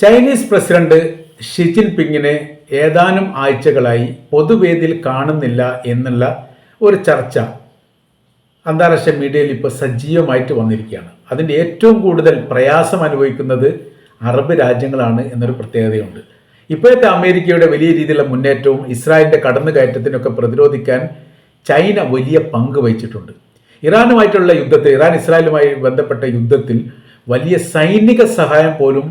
Chinese president Xi ജിൻപിങ്ങിനെ ഏതാനും ആഴ്ചകളായി പൊതുവേദിയിൽ കാണുന്നില്ല എന്നുള്ള ഒരു ചർച്ച അന്താരാഷ്ട്ര മീഡിയയിൽ ഇപ്പോൾ സജീവമായിട്ട് വന്നിരിക്കുകയാണ്. അതിന്റെ ഏറ്റവും കൂടുതൽ പ്രയാസം അനുഭവിക്കുന്നത് അറബ് രാജ്യങ്ങളാണ് എന്നൊരു പ്രത്യേകതയുണ്ട്. ഇപ്പോഴത്തെ അമേരിക്കയുടെ വലിയ രീതിയിലുള്ള മുന്നേറ്റവും ഇസ്രായേലിന്റെ കടന്നുകയറ്റത്തിനൊക്കെ പ്രതിരോധിക്കാൻ ചൈന വലിയ പങ്ക് വഹിച്ചിട്ടുണ്ട്. ഇറാനുമായിട്ടുള്ള യുദ്ധത്തിൽ ഇറാൻ ഇസ്രായേലുമായി ബന്ധപ്പെട്ട യുദ്ധത്തിൽ വലിയ സൈനിക സഹായം പോലും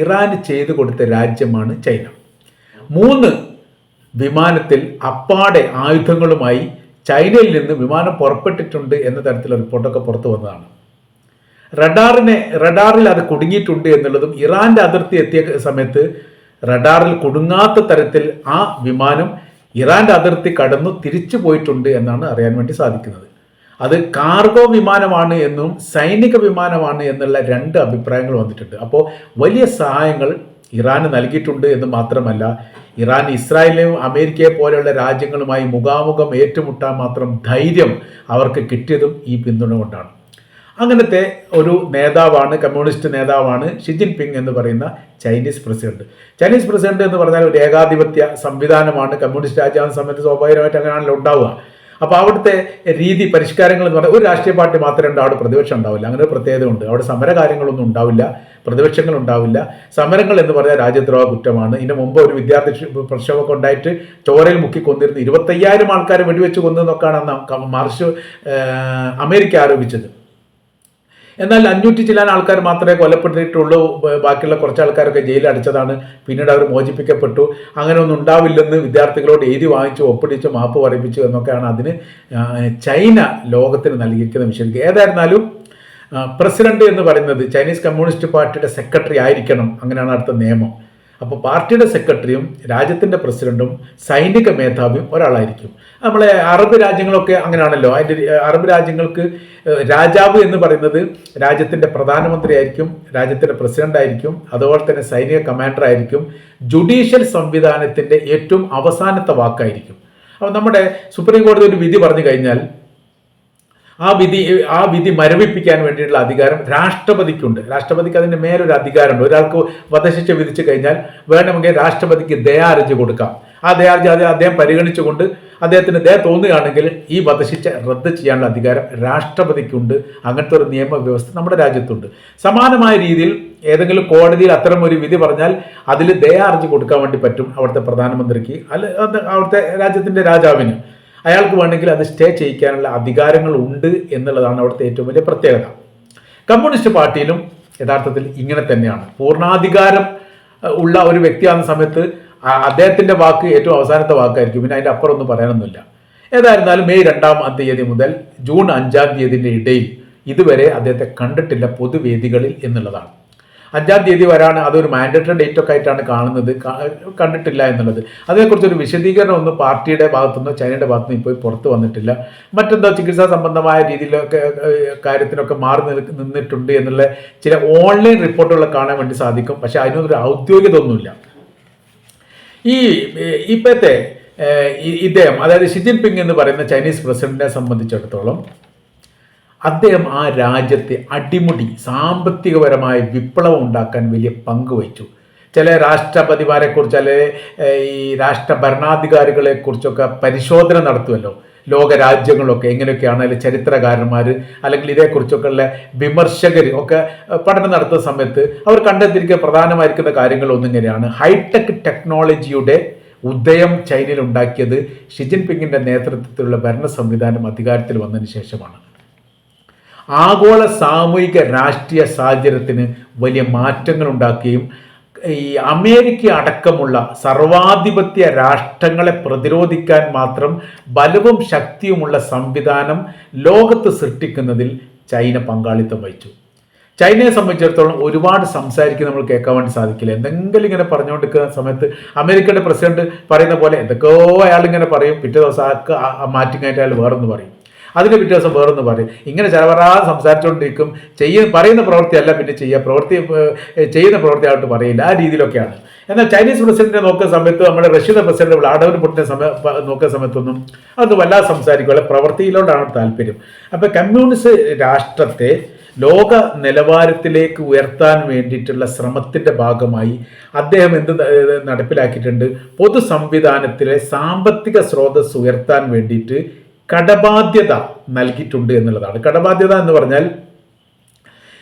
ഇറാന് ചെയ്തു കൊടുത്ത രാജ്യമാണ് ചൈന. മൂന്ന് വിമാനത്തിൽ അപ്പാടെ ആയുധങ്ങളുമായി ചൈനയിൽ നിന്ന് വിമാനം പുറപ്പെട്ടിട്ടുണ്ട് എന്ന തരത്തിലുള്ള റിപ്പോർട്ടൊക്കെ പുറത്തു വന്നതാണ്. റഡാറിനെ റഡാറിൽ അത് കുടുങ്ങിയിട്ടുണ്ട് എന്നുള്ളതും ഇറാന്റെ അതിർത്തി എത്തിയ സമയത്ത് റഡാറിൽ കുടുങ്ങാത്ത തരത്തിൽ ആ വിമാനം ഇറാന്റെ അതിർത്തി കടന്നു തിരിച്ചു പോയിട്ടുണ്ട് എന്നാണ് അറിയാൻ വേണ്ടി സാധിക്കുന്നത്. അത് കാർഗോ വിമാനമാണ് എന്നും സൈനിക വിമാനമാണ് എന്നുള്ള രണ്ട് അഭിപ്രായങ്ങൾ വന്നിട്ടുണ്ട്. അപ്പോൾ വലിയ സഹായങ്ങൾ ഇറാന് നൽകിയിട്ടുണ്ട് എന്ന് മാത്രമല്ല ഇറാൻ ഇസ്രായേലും അമേരിക്കയെ പോലെയുള്ള രാജ്യങ്ങളുമായി മുഖാമുഖം ഏറ്റുമുട്ടാൻ മാത്രം ധൈര്യം അവർക്ക് കിട്ടിയതും ഈ പിന്തുണ കൊണ്ടാണ്. അങ്ങനത്തെ ഒരു നേതാവാണ് കമ്മ്യൂണിസ്റ്റ് നേതാവാണ് ഷി ജിൻപിങ് എന്ന് പറയുന്ന ചൈനീസ് പ്രസിഡന്റ്. ചൈനീസ് പ്രസിഡന്റ് എന്ന് പറഞ്ഞാൽ ഒരു ഏകാധിപത്യ സംവിധാനമാണ്. കമ്മ്യൂണിസ്റ്റ് രാജ്യമാകുന്ന സമയത്ത് സ്വാഭാവികമായിട്ട് അങ്ങനെയാണല്ലോ ഉണ്ടാവുക. അപ്പോൾ അവിടുത്തെ രീതി പരിഷ്കാരങ്ങൾ എന്ന് പറഞ്ഞാൽ ഒരു രാഷ്ട്രീയ പാർട്ടി മാത്രമേ ഉണ്ടാവും അവിടെ പ്രതിപക്ഷം ഉണ്ടാവില്ല. അങ്ങനെ ഒരു പ്രത്യേകത ഉണ്ട്. അവിടെ സമര കാര്യങ്ങളൊന്നും ഉണ്ടാവില്ല പ്രതിപക്ഷങ്ങൾ ഉണ്ടാവില്ല. സമരങ്ങൾ എന്ന് പറഞ്ഞാൽ രാജ്യദ്രോഹ കുറ്റമാണ്. ഇതിന് മുമ്പ് ഒരു വിദ്യാർത്ഥി ക്ഷ- പ്രക്ഷോഭമൊക്കെ ഉണ്ടായിട്ട് ചോരയിൽ മുക്കി കൊന്നിരുന്നു. ഇരുപത്തയ്യായിരം ആൾക്കാരെ വെടിവെച്ച് കൊന്നതെന്നൊക്കെയാണ് ക- അമേരിക്ക ആരോപിച്ചത്. എന്നാൽ അഞ്ഞൂറ്റി ചില ആൾക്കാർ മാത്രമേ കൊലപ്പെട്ടിട്ടുള്ളൂ ബാക്കിയുള്ള കുറച്ച് ആൾക്കാരൊക്കെ ജയിലിൽ അടച്ചതാണ്. പിന്നീട് അവർ മോചിപ്പിക്കപ്പെട്ടു. അങ്ങനെ ഒന്നും ഉണ്ടാവില്ലെന്ന് വിദ്യാർത്ഥികളോട് എഴുതി വാങ്ങിച്ചു ഒപ്പിടിച്ചു മാപ്പ് പറയിപ്പിച്ചു എന്നൊക്കെയാണ് അതിന് ചൈന ലോകത്തിന് നൽകിയിരിക്കുന്ന വിഷയം ഏതായിരുന്നാലും പ്രസിഡന്റ് എന്ന് പറയുന്നത് ചൈനീസ് കമ്മ്യൂണിസ്റ്റ് പാർട്ടിയുടെ സെക്രട്ടറി ആയിരിക്കണം. അങ്ങനെയാണ് അടുത്ത നിയമം. അപ്പോൾ പാർട്ടിയുടെ സെക്രട്ടറിയും രാജ്യത്തിന്റെ പ്രസിഡന്റും സൈനിക മേധാവിയും ഒരാളായിരിക്കും. നമ്മളെ അറബ് രാജ്യങ്ങളൊക്കെ അങ്ങനെയാണല്ലോ. അതിന്റെ അറബ് രാജ്യങ്ങൾക്ക് രാജാവ് എന്ന് പറയുന്നത് രാജ്യത്തിന്റെ പ്രധാനമന്ത്രി ആയിരിക്കും രാജ്യത്തിന്റെ പ്രസിഡന്റ് ആയിരിക്കും അതുപോലെ തന്നെ സൈനിക കമാൻഡർ ആയിരിക്കും ജുഡീഷ്യൽ സംവിധാനത്തിന്റെ ഏറ്റവും അവസാനത്തെ വാക്കായിരിക്കും. അപ്പോൾ നമ്മുടെ സുപ്രീം കോടതി ഒരു വിധി പറഞ്ഞു കഴിഞ്ഞാൽ ആ വിധി ആ വിധി മരവിപ്പിക്കാൻ വേണ്ടിയിട്ടുള്ള അധികാരം രാഷ്ട്രപതിക്കുണ്ട്. രാഷ്ട്രപതിക്ക് അതിന്റെ മേലൊരു അധികാരമുണ്ട്. ഒരാൾക്ക് വധശിക്ഷ വിധിച്ചു കഴിഞ്ഞാൽ വേണമെങ്കിൽ രാഷ്ട്രപതിക്ക് ദയാർജി കൊടുക്കാം. ആ ദയാർജി അത് അദ്ദേഹം പരിഗണിച്ചുകൊണ്ട് അദ്ദേഹത്തിന് ദയ തോന്നുകയാണെങ്കിൽ ഈ വധശിക്ഷ റദ്ദ് ചെയ്യാനുള്ള അധികാരം രാഷ്ട്രപതിക്കുണ്ട്. അങ്ങനത്തെ ഒരു നിയമവ്യവസ്ഥ നമ്മുടെ രാജ്യത്തുണ്ട്. സമാനമായ രീതിയിൽ ഏതെങ്കിലും കോടതിയിൽ അത്തരം ഒരു വിധി പറഞ്ഞാൽ അതിൽ ദയാർജി കൊടുക്കാൻ വേണ്ടി പറ്റും അവിടുത്തെ പ്രധാനമന്ത്രിക്ക് അല്ല അവിടുത്തെ രാജ്യത്തിന്റെ രാജാവിന്. അയാൾക്ക് വേണമെങ്കിൽ അത് സ്റ്റേ ചെയ്യിക്കാനുള്ള അധികാരങ്ങൾ ഉണ്ട് എന്നുള്ളതാണ് അവിടുത്തെ ഏറ്റവും വലിയ പ്രത്യേകത. കമ്മ്യൂണിസ്റ്റ് പാർട്ടിയിലും യഥാർത്ഥത്തിൽ ഇങ്ങനെ തന്നെയാണ്. പൂർണാധികാരം ഉള്ള ഒരു വ്യക്തിയാകുന്ന സമയത്ത് അദ്ദേഹത്തിന്റെ വാക്ക് ഏറ്റവും അവസാനത്തെ വാക്കായിരിക്കും. പിന്നെ അതിന്റെ അപ്പുറം ഒന്നും പറയാനൊന്നുമില്ല. ഏതായിരുന്നാലും മെയ് രണ്ടാം തീയതി മുതൽ ജൂൺ അഞ്ചാം തീയതിന്റെ ഇടയിൽ ഇതുവരെ അദ്ദേഹത്തെ കണ്ടിട്ടില്ല പൊതുവേദികളിൽ എന്നുള്ളതാണ്. അഞ്ചാം തീയതി വരാണ്. അതൊരു മാൻഡേറ്ററി ഡേറ്റ് ഒക്കെ ആയിട്ടാണ് കാണുന്നത്. കണ്ടിട്ടില്ല എന്നുള്ളത്. അതിനെക്കുറിച്ച് ഒരു വിശദീകരണം ഒന്നും പാർട്ടിയുടെ ഭാഗത്തുനിന്നോ ചൈനയുടെ ഭാഗത്തുനിന്ന് ഇപ്പോൾ പുറത്ത് വന്നിട്ടില്ല. മറ്റെന്തോ ചികിത്സാ സംബന്ധമായ രീതിയിലൊക്കെ കാര്യത്തിനൊക്കെ മാറി നിന്നിട്ടുണ്ട് എന്നുള്ള ചില ഓൺലൈൻ റിപ്പോർട്ടുകൾ കാണാൻ വേണ്ടി സാധിക്കും. പക്ഷെ അതിനൊരു ഔദ്യോഗികത ഒന്നുമില്ല ഈ ഇപ്പോഴത്തെ ഇദ്ദേഹം അതായത് ഷി ജിൻപിങ് എന്ന് പറയുന്ന ചൈനീസ് പ്രസിഡന്റിനെ സംബന്ധിച്ചിടത്തോളം അദ്ദേഹം ആ രാജ്യത്തെ അടിമുടി സാമ്പത്തികപരമായ വിപ്ലവം ഉണ്ടാക്കാൻ വലിയ പങ്ക് വഹിച്ചു. ചില രാഷ്ട്രപതിമാരെ കുറിച്ച് അല്ലെ ഈ രാഷ്ട്ര ഭരണാധികാരികളെ കുറിച്ചൊക്കെ പരിശോധന നടത്തുമല്ലോ ലോക രാജ്യങ്ങളൊക്കെ എങ്ങനെയൊക്കെയാണ് അതിലെ ചരിത്രകാരന്മാർ അല്ലെങ്കിൽ ഇതേക്കുറിച്ചൊക്കെ ഉള്ള വിമർശകർ ഒക്കെ പഠനം നടത്തുന്ന സമയത്ത് അവർ കണ്ടെത്തിയിരിക്കുക പ്രധാനമായിരിക്കുന്ന കാര്യങ്ങൾ ഒന്നിങ്ങനെയാണ്. ഹൈടെക് ടെക്നോളജിയുടെ ഉദയം ചൈനയിൽ ഉണ്ടാക്കിയത് ഷി ജിൻപിങ്ങിന്റെ നേതൃത്വത്തിലുള്ള ഭരണ സംവിധാനം അധികാരത്തിൽ വന്നതിന് ശേഷമാണ്. ആഗോള സാമൂഹിക രാഷ്ട്രീയ സാഹചര്യത്തിന് വലിയ മാറ്റങ്ങൾ ഉണ്ടാക്കുകയും ഈ അമേരിക്ക അടക്കമുള്ള സർവാധിപത്യ രാഷ്ട്രങ്ങളെ പ്രതിരോധിക്കാൻ മാത്രം ബലവും ശക്തിയുമുള്ള സംവിധാനം ലോകത്ത് സൃഷ്ടിക്കുന്നതിൽ ചൈന പങ്കാളിത്തം വഹിച്ചു. ചൈനയെ സംബന്ധിച്ചിടത്തോളം ഒരുപാട് സംസാരിക്കുക നമ്മൾ കേൾക്കാൻ വേണ്ടി സാധിക്കില്ല. എന്തെങ്കിലും ഇങ്ങനെ പറഞ്ഞുകൊണ്ടിരിക്കുന്ന സമയത്ത് അമേരിക്കയുടെ പ്രസിഡന്റ് പറയുന്ന പോലെ എന്തൊക്കെയോ അയാൾ ഇങ്ങനെ പറയും. പിറ്റേ ദിവസം ആൾക്ക് ആ- ആ മാറ്റിങ്ങായിട്ട് അയാൾ വേറൊന്ന് പറയും. പിറ്റേ ദിവസം വേറൊന്ന് പറയും. ഇങ്ങനെ ചെലവറാതെ സംസാരിച്ചുകൊണ്ടിരിക്കും ചെയ്യുന്ന പറയുന്ന പ്രവൃത്തിയല്ല പിന്നെ ചെയ്യുക പ്രവൃത്തി ചെയ്യുന്ന പ്രവൃത്തി ആയിട്ട് പറയില്ല. ആ രീതിയിലൊക്കെയാണ്. എന്നാൽ ചൈനീസ് പ്രസിഡന്റിനെ നോക്കുന്ന സമയത്ത് നമ്മുടെ റഷ്യയുടെ പ്രസിഡന്റ് വ്ളാഡിമിർ പുട്ടിനെ സമയ നോക്കുന്ന സമയത്തൊന്നും അത് വല്ലാതെ സംസാരിക്കും അല്ല പ്രവൃത്തിയിലോട്ടാണ് താല്പര്യം. അപ്പം കമ്മ്യൂണിസ്റ്റ് രാഷ്ട്രത്തെ ലോക നിലവാരത്തിലേക്ക് ഉയർത്താൻ വേണ്ടിയിട്ടുള്ള ശ്രമത്തിന്റെ ഭാഗമായി അദ്ദേഹം എന്ത് നടപ്പിലാക്കിയിട്ടുണ്ട്? പൊതു സംവിധാനത്തിലെ സാമ്പത്തിക സ്രോതസ് ഉയർത്താൻ വേണ്ടിയിട്ട് കടബാധ്യത നൽകിയിട്ടുണ്ട് എന്നുള്ളതാണ്. കടബാധ്യത എന്ന് പറഞ്ഞാൽ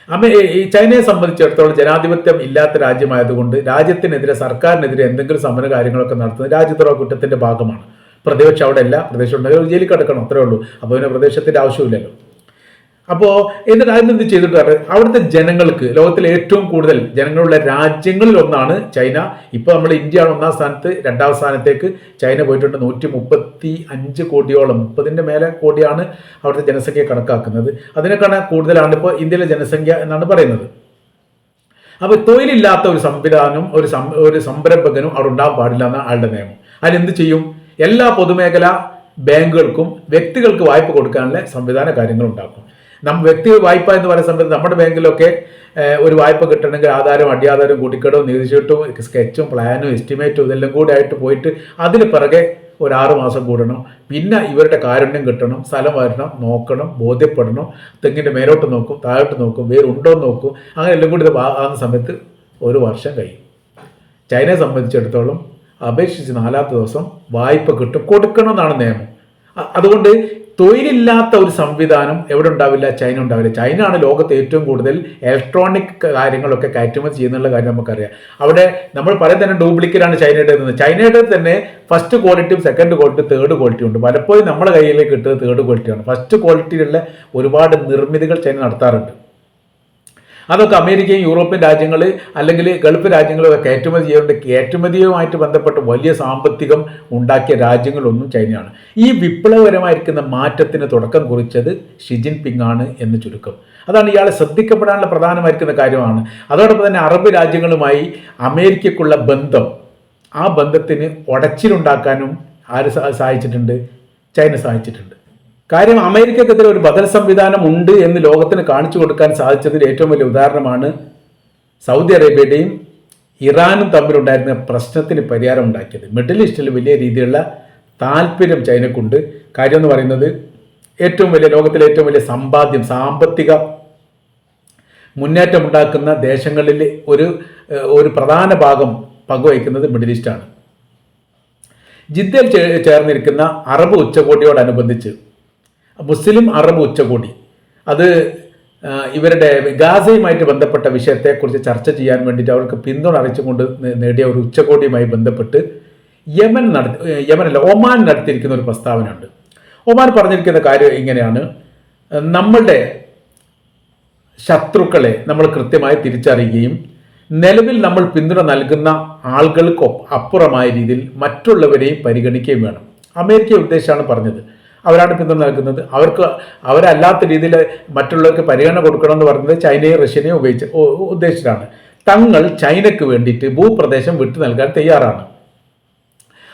അമേ ഈ ചൈനയെ സംബന്ധിച്ചിടത്തോളം ജനാധിപത്യം ഇല്ലാത്ത രാജ്യമായതുകൊണ്ട് രാജ്യത്തിനെതിരെ സർക്കാരിനെതിരെ എന്തെങ്കിലും സമര കാര്യങ്ങളൊക്കെ നടത്തുന്നത് രാജ്യദ്രോഹ കുറ്റത്തിന്റെ ഭാഗമാണ്. പ്രതിപക്ഷം അവിടെ അല്ല പ്രദേശം ഉണ്ടെങ്കിൽ ജയിലിൽ കിടക്കണം. അത്രേ ഉള്ളൂ. അപ്പോൾ പിന്നെ പ്രദേശത്തിന്റെ ആവശ്യമില്ലല്ലോ. അപ്പോൾ എന്നിട്ട് അതിനെന്ത് ചെയ്തിട്ട് പറഞ്ഞാൽ അവിടുത്തെ ജനങ്ങൾക്ക് ലോകത്തിലെ ഏറ്റവും കൂടുതൽ ജനങ്ങളുള്ള രാജ്യങ്ങളിൽ ഒന്നാണ് ചൈന. ഇപ്പോൾ നമ്മൾ ഇന്ത്യയാണ് ഒന്നാം സ്ഥാനത്ത് രണ്ടാം സ്ഥാനത്തേക്ക് ചൈന പോയിട്ടുണ്ട്. നൂറ്റി മുപ്പത്തി അഞ്ച് കോടിയോളം മുപ്പതിന്റെ മേലെ കോടിയാണ് അവിടുത്തെ ജനസംഖ്യ കണക്കാക്കുന്നത്. അതിനേക്കാണ് കൂടുതലാണ് ഇപ്പോൾ ഇന്ത്യയിലെ ജനസംഖ്യ എന്നാണ് പറയുന്നത്. അപ്പോൾ തൊഴിലില്ലാത്ത ഒരു സംവിധാനം ഒരു ഒരു സംരംഭകനും അവിടെ ഉണ്ടാകാൻ പാടില്ല എന്ന ആളുടെ നിയമം. അതിലെന്ത് ചെയ്യും? എല്ലാ പൊതുമേഖല ബാങ്കുകൾക്കും വ്യക്തികൾക്ക് വായ്പ കൊടുക്കാനുള്ള സംവിധാന കാര്യങ്ങൾ ഉണ്ടാക്കും. നമ്മ വ്യക്തി വായ്പ എന്ന് പറയുന്ന സമയത്ത് നമ്മുടെ ബാങ്കിലൊക്കെ ഒരു വായ്പ കിട്ടണമെങ്കിൽ ആധാരം അടിയാധാരം കൂട്ടിക്കടവും നികുതി ചീട്ടും സ്കെച്ചും പ്ലാനും എസ്റ്റിമേറ്റും ഇതെല്ലാം കൂടി ആയിട്ട് പോയിട്ട് അതിന് പിറകെ ഒരു ആറ് മാസം കൂടണം. പിന്നെ ഇവരുടെ കാരുണ്യം കിട്ടണം സ്ഥലം വരണം നോക്കണം ബോധ്യപ്പെടണം തെങ്ങിന്റെ മേലോട്ട് നോക്കും താഴോട്ട് നോക്കും വേരുണ്ടോ എന്ന് നോക്കും അങ്ങനെ എല്ലാം കൂടി ഇത് ആകുന്ന സമയത്ത് ഒരു വർഷം കഴിയും. ചൈനയെ സംബന്ധിച്ചിടത്തോളം അപേക്ഷിച്ച് നാലാമത്തെ ദിവസം വായ്പ കിട്ടും. കൊടുക്കണമെന്നാണ് നിയമം. അതുകൊണ്ട് തൊഴിലില്ലാത്ത ഒരു സംവിധാനം എവിടെ ഉണ്ടാവില്ല? ചൈന ഉണ്ടാവില്ല. ചൈന ആണ് ലോകത്ത് ഏറ്റവും കൂടുതൽ ഇലക്ട്രോണിക് കാര്യങ്ങളൊക്കെ കയറ്റുമതി ചെയ്യുന്നുള്ള കാര്യം നമുക്കറിയാം. അവിടെ നമ്മൾ പറയുന്നത് തന്നെ ഡ്യൂപ്ലിക്കേറ്റാണ് ചൈനയുടെ നിന്ന്. ചൈനയുടെ തന്നെ ഫസ്റ്റ് ക്വാളിറ്റിയും സെക്കൻഡ് ക്വാളിറ്റി തേർഡ് ക്വാളിറ്റി ഉണ്ട്. പലപ്പോഴും നമ്മുടെ കയ്യിലേക്ക് കിട്ടുന്നത് തേർഡ് ക്വാളിറ്റിയാണ് ഫസ്റ്റ് ക്വാളിറ്റിയുള്ള ഒരുപാട് നിർമ്മിതികൾ ചൈന നടത്താറുണ്ട്. അതൊക്കെ അമേരിക്കയും യൂറോപ്യൻ രാജ്യങ്ങൾ അല്ലെങ്കിൽ ഗൾഫ് രാജ്യങ്ങളൊക്കെ കയറ്റുമതി ചെയ്യുന്നുണ്ട് കയറ്റുമതിയുമായിട്ട് ബന്ധപ്പെട്ട് വലിയ സാമ്പത്തികം ഉണ്ടാക്കിയ രാജ്യങ്ങളൊന്നും ചൈനയാണ്. ഈ വിപ്ലവകരമായിരിക്കുന്ന മാറ്റത്തിന് തുടക്കം കുറിച്ചത് ഷി ജിൻപിങ് ആണ് എന്ന് ചുരുക്കം. അതാണ് ഇയാളെ ശ്രദ്ധിക്കപ്പെടാനുള്ള പ്രധാനമായിരിക്കുന്ന കാര്യമാണ്. അതോടൊപ്പം തന്നെ അറബ് രാജ്യങ്ങളുമായി അമേരിക്കക്കുള്ള ബന്ധം ആ ബന്ധത്തിന് ഉടച്ചിലുണ്ടാക്കാനും ആര് സഹായിച്ചിട്ടുണ്ട്? ചൈന സഹായിച്ചിട്ടുണ്ട്. കാര്യം അമേരിക്കക്കെതിരെ ഒരു ബദൽ സംവിധാനം ഉണ്ട് എന്ന് ലോകത്തിന് കാണിച്ചു കൊടുക്കാൻ സാധിച്ചതിൽ ഏറ്റവും വലിയ ഉദാഹരണമാണ് സൗദി അറേബ്യയുടെയും ഇറാനും തമ്മിലുണ്ടായിരുന്ന പ്രശ്നത്തിന് പരിഹാരം ഉണ്ടാക്കിയത്. മിഡിൽ ഈസ്റ്റിൽ വലിയ രീതിയിലുള്ള താല്പര്യം ചൈനക്കുണ്ട്. കാര്യം എന്ന് പറയുന്നത് ഏറ്റവും വലിയ ലോകത്തിലെ ഏറ്റവും വലിയ സമ്പാദ്യം സാമ്പത്തിക മുന്നേറ്റം ഉണ്ടാക്കുന്ന ദേശങ്ങളിൽ ഒരു ഒരു പ്രധാന ഭാഗം പങ്കുവയ്ക്കുന്നത് മിഡിൽ ഈസ്റ്റാണ്. ജിദ്ദയിൽ ചേർന്നിരിക്കുന്ന അറബ് ഉച്ചകോടിയോടനുബന്ധിച്ച് മുസ്ലിം അറബ് ഉച്ചകോടി. അത് ഇവരുടെ ഗാസയുമായിട്ട് ബന്ധപ്പെട്ട വിഷയത്തെക്കുറിച്ച് ചർച്ച ചെയ്യാൻ വേണ്ടിയിട്ട് അവർക്ക് പിന്തുണ അറിയിച്ചുകൊണ്ട് നേടിയ ഒരു ഉച്ചകോടിയുമായി ബന്ധപ്പെട്ട് യമൻ നടത്തി യമനല്ല ഒമാൻ നടത്തിയിരിക്കുന്ന ഒരു പ്രസ്താവനയുണ്ട്. ഒമാൻ പറഞ്ഞിരിക്കുന്ന കാര്യം ഇങ്ങനെയാണ്. നമ്മളുടെ ശത്രുക്കളെ നമ്മൾ കൃത്യമായി തിരിച്ചറിയുകയും നിലവിൽ നമ്മൾ പിന്തുണ നൽകുന്ന ആളുകൾക്ക് അപ്പുറമായ രീതിയിൽ മറ്റുള്ളവരെയും പരിഗണിക്കുകയും വേണം. അമേരിക്ക ഉദ്ദേശമാണ് പറഞ്ഞത്. അവരാണ് പിന്തുണ നൽകുന്നത്. അവർക്ക് അവരല്ലാത്ത രീതിയിൽ മറ്റുള്ളവർക്ക് പരിഗണന കൊടുക്കണം എന്ന് പറയുന്നത് ചൈനയും റഷ്യനെയും ഉപയോഗിച്ച് ഉദ്ദേശിച്ചാണ് തങ്ങൾ ചൈനയ്ക്ക് വേണ്ടിയിട്ട് ഭൂപ്രദേശം വിട്ടു നൽകാൻ തയ്യാറാണ്.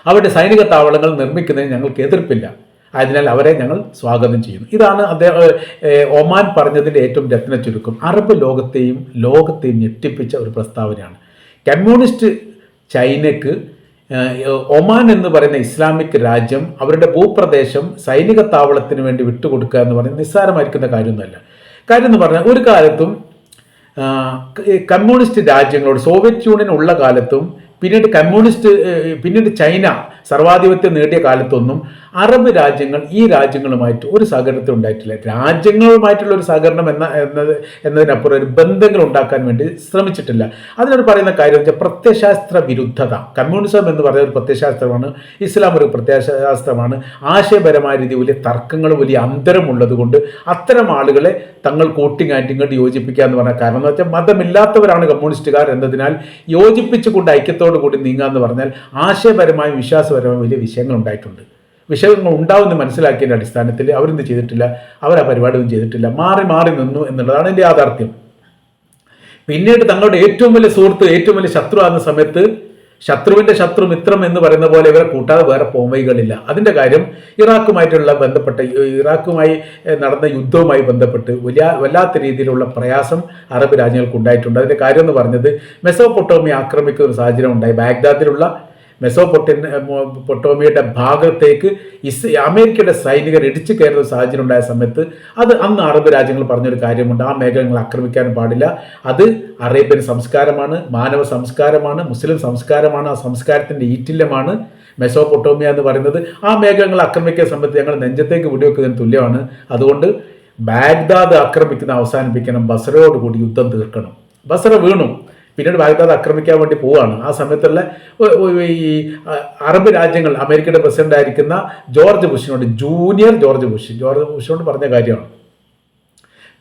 അവരുടെ സൈനിക താവളങ്ങൾ നിർമ്മിക്കുന്നതിന് ഞങ്ങൾക്ക് എതിർപ്പില്ല. അതിനാൽ അവരെ ഞങ്ങൾ സ്വാഗതം ചെയ്യുന്നു. ഇതാണ് അദ്ദേഹം ഒമാൻ പറഞ്ഞതിന്റെ ഏറ്റവും രത്ന ചുരുക്കം. അറബ് ലോകത്തെയും ലോകത്തെയും ഞെട്ടിപ്പിച്ച ഒരു പ്രസ്താവനയാണ്. കമ്മ്യൂണിസ്റ്റ് ചൈനയ്ക്ക് ഒമാൻ എന്ന് പറയുന്ന ഇസ്ലാമിക് രാജ്യം അവരുടെ ഭൂപ്രദേശം സൈനിക താവളത്തിന് വേണ്ടി വിട്ടുകൊടുക്കുക എന്ന് പറയുന്നത് നിസ്സാരമായിരിക്കുന്ന കാര്യമൊന്നുമല്ല. കാര്യം എന്ന് പറഞ്ഞാൽ ഒരു കാലത്തും കമ്മ്യൂണിസ്റ്റ് രാജ്യങ്ങളോട് സോവിയറ്റ് യൂണിയൻ ഉള്ള കാലത്തും പിന്നീട് കമ്മ്യൂണിസ്റ്റ് പിന്നീട് ചൈന സർവാധിപത്യം നേടിയ കാലത്തൊന്നും അറബ് രാജ്യങ്ങൾ ഈ രാജ്യങ്ങളുമായിട്ട് ഒരു സഹകരണത്തിൽ ഉണ്ടായിട്ടില്ല. രാജ്യങ്ങളുമായിട്ടുള്ള ഒരു സഹകരണം എന്ന എന്നത് എന്നതിനപ്പുറം ഒരു ബന്ധങ്ങൾ ഉണ്ടാക്കാൻ വേണ്ടി ശ്രമിച്ചിട്ടില്ല. അതിനോട് പറയുന്ന കാര്യം വെച്ചാൽ പ്രത്യശാസ്ത്ര വിരുദ്ധത. കമ്മ്യൂണിസം എന്ന് പറയുന്ന ഒരു പ്രത്യശാസ്ത്രമാണ് ഇസ്ലാം ഒരു പ്രത്യശാസ്ത്രമാണ് ആശയപരമായ രീതി വലിയ തർക്കങ്ങൾ വലിയ അന്തരമുള്ളത് കൊണ്ട് അത്തരം ആളുകളെ തങ്ങൾ കൂട്ടിങ്ങാറ്റി ഇങ്ങോട്ട് യോജിപ്പിക്കുക എന്ന് പറഞ്ഞ കാരണം എന്ന് വെച്ചാൽ മതമില്ലാത്തവരാണ് കമ്മ്യൂണിസ്റ്റുകാർ എന്നതിനാൽ യോജിപ്പിച്ചുകൊണ്ട് ഐക്യത്തോടു കൂടി നീങ്ങുക എന്ന് പറഞ്ഞാൽ ആശയപരമായും വിശ്വാസപരമായും വലിയ വിഷയങ്ങൾ ഉണ്ടായിട്ടുണ്ട് വിഷയങ്ങൾ ഉണ്ടാവുമെന്ന് മനസ്സിലാക്കിയതിന്റെ അടിസ്ഥാനത്തിൽ അവരെന്ത് ചെയ്തിട്ടില്ല? അവർ ആ പരിപാടിയൊന്നും ചെയ്തിട്ടില്ല. മാറി മാറി നിന്നു എന്നുള്ളതാണ് എന്റെ യാഥാർത്ഥ്യം. പിന്നീട് തങ്ങളുടെ ഏറ്റവും വലിയ സുഹൃത്ത് ഏറ്റവും വലിയ ശത്രു ആകുന്ന സമയത്ത് ശത്രുവിന്റെ ശത്രു മിത്രം എന്ന് പറയുന്ന പോലെ ഇവരെ കൂട്ടാതെ വേറെ പോംവൈകളില്ല അതിന്റെ കാര്യം ഇറാഖുമായിട്ടുള്ള ബന്ധപ്പെട്ട ഇറാഖുമായി നടന്ന യുദ്ധവുമായി ബന്ധപ്പെട്ട് വലിയ വല്ലാത്ത രീതിയിലുള്ള പ്രയാസം അറബ് രാജ്യങ്ങൾക്ക് ഉണ്ടായിട്ടുണ്ട് അതിന്റെ കാര്യം എന്ന് പറഞ്ഞത് മെസോപൊട്ടോമി ആക്രമിക്കുന്ന ഒരു സാഹചര്യം ഉണ്ടായി ബാഗ്ദാദിലുള്ള മെസോപൊട്ട പൊട്ടോമിയയുടെ ഭാഗത്തേക്ക് ഇസ് അമേരിക്കയുടെ സൈനികർ ഇടിച്ചു കയറുന്ന സാഹചര്യം ഉണ്ടായ സമയത്ത് അത് അന്ന് അറബ് രാജ്യങ്ങൾ പറഞ്ഞൊരു കാര്യമുണ്ട്. ആ മേഖലകൾ ആക്രമിക്കാൻ പാടില്ല. അത് അറേബ്യൻ സംസ്കാരമാണ് മാനവ സംസ്കാരമാണ് മുസ്ലിം സംസ്കാരമാണ് ആ സംസ്കാരത്തിന്റെ ഈറ്റില്ലമാണ് മെസോപൊട്ടോമിയ എന്ന് പറയുന്നത്. ആ മേഖലകൾ ആക്രമിക്കുന്ന സമയത്ത് ഞങ്ങൾ നെഞ്ചത്തേക്ക് വെടിവെക്കുന്നതിന് തുല്യമാണ്. അതുകൊണ്ട് ബാഗ്ദാദ് ആക്രമിക്കുന്ന അവസാനിപ്പിക്കണം. ബസറയോടുകൂടി യുദ്ധം തീർക്കണം. ബസറ വീണു. പിന്നീട് ബാഗ്ദാദ് ആക്രമിക്കാൻ വേണ്ടി പോവുകയാണ് ആ സമയത്തുള്ള ഈ അറബ് രാജ്യങ്ങൾ അമേരിക്കയുടെ പ്രസിഡന്റ് ആയിരിക്കുന്ന ജോർജ് ബുഷിനോട് ജൂനിയർ ജോർജ് ബുഷ് ജോർജ് ബുഷിനോട് പറഞ്ഞ കാര്യമാണ്.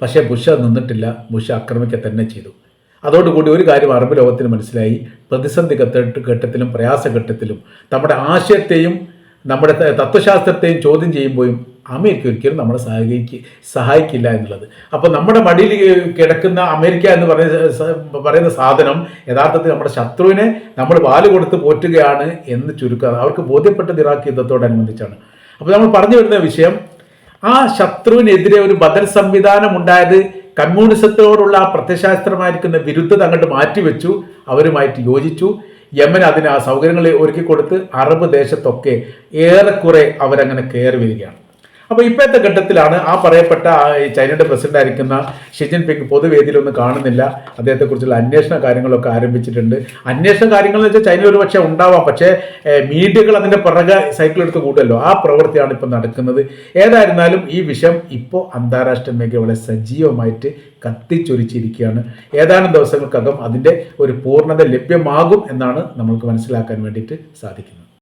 പക്ഷേ ബുഷ് നിന്നിട്ടില്ല. ബുഷ് ആക്രമിക്കുക തന്നെ ചെയ്തു. അതോടുകൂടി ഒരു കാര്യം അറബ് ലോകത്തിന് മനസ്സിലായി. പ്രതിസന്ധി ഘട്ട- ഘട്ടത്തിലും പ്രയാസഘട്ടത്തിലും നമ്മുടെ ആശയത്തെയും നമ്മുടെ തത്വശാസ്ത്രത്തെയും ചോദ്യം ചെയ്യുമ്പോഴും അമേരിക്ക ഒരിക്കലും നമ്മളെ സഹകരിക്ക സഹായിക്കില്ല എന്നുള്ളത്. അപ്പോൾ നമ്മുടെ മടിയിൽ കിടക്കുന്ന അമേരിക്ക എന്ന് പറയുന്ന പറയുന്ന സാധനം യഥാർത്ഥത്തിൽ നമ്മുടെ ശത്രുവിനെ നമ്മൾ പാൽ കൊടുത്ത് പോറ്റുകയാണ് എന്ന് ചുരുക്കുക അവർക്ക് ബോധ്യപ്പെട്ടത് ഇറാഖ് യുദ്ധത്തോടനുബന്ധിച്ചാണ്. അപ്പോൾ നമ്മൾ പറഞ്ഞു വരുന്ന വിഷയം ആ ശത്രുവിനെതിരെ ഒരു ബദൽ സംവിധാനം ഉണ്ടായത് കമ്മ്യൂണിസത്തോടുള്ള ആ പ്രത്യശാസ്ത്രമായിരിക്കുന്ന വിരുദ്ധത അങ്ങോട്ട് മാറ്റിവെച്ചു അവരുമായിട്ട് യോജിച്ചു. യമൻ അതിന് ആ സൗകര്യങ്ങൾ ഒരുക്കി കൊടുത്ത് അറബ് ദേശത്തൊക്കെ ഏറെക്കുറെ അവരങ്ങനെ കയറി വരികയാണ്. അപ്പോൾ ഇപ്പോഴത്തെ ഘട്ടത്തിലാണ് ആ പറയപ്പെട്ട ചൈനയുടെ പ്രസിഡന്റ് ആയിരിക്കുന്ന ഷി ജിൻപിങ് പൊതുവേദിയിലൊന്നും കാണുന്നില്ല. അദ്ദേഹത്തെക്കുറിച്ചുള്ള അന്വേഷണ കാര്യങ്ങളൊക്കെ ആരംഭിച്ചിട്ടുണ്ട്. അന്വേഷണ കാര്യങ്ങൾ എന്ന് വെച്ചാൽ ചൈനയിൽ ഒരു പക്ഷേ ഉണ്ടാവാം. പക്ഷേ മീഡിയകൾ അതിന്റെ പിറകെ സൈക്കിൾ എടുത്ത് കൂടുമല്ലോ ആ പ്രവൃത്തിയാണ് ഇപ്പോൾ നടക്കുന്നത്. ഏതായിരുന്നാലും ഈ വിഷയം ഇപ്പോൾ അന്താരാഷ്ട്ര മേഖല വളരെ സജീവമായിട്ട് കത്തിച്ചൊരിച്ചിരിക്കുകയാണ്. ഏതാനും ദിവസങ്ങൾക്കകം അതിന്റെ ഒരു പൂർണത ലഭ്യമാകും എന്നാണ് നമ്മൾക്ക് മനസ്സിലാക്കാൻ വേണ്ടിയിട്ട് സാധിക്കുന്നത്.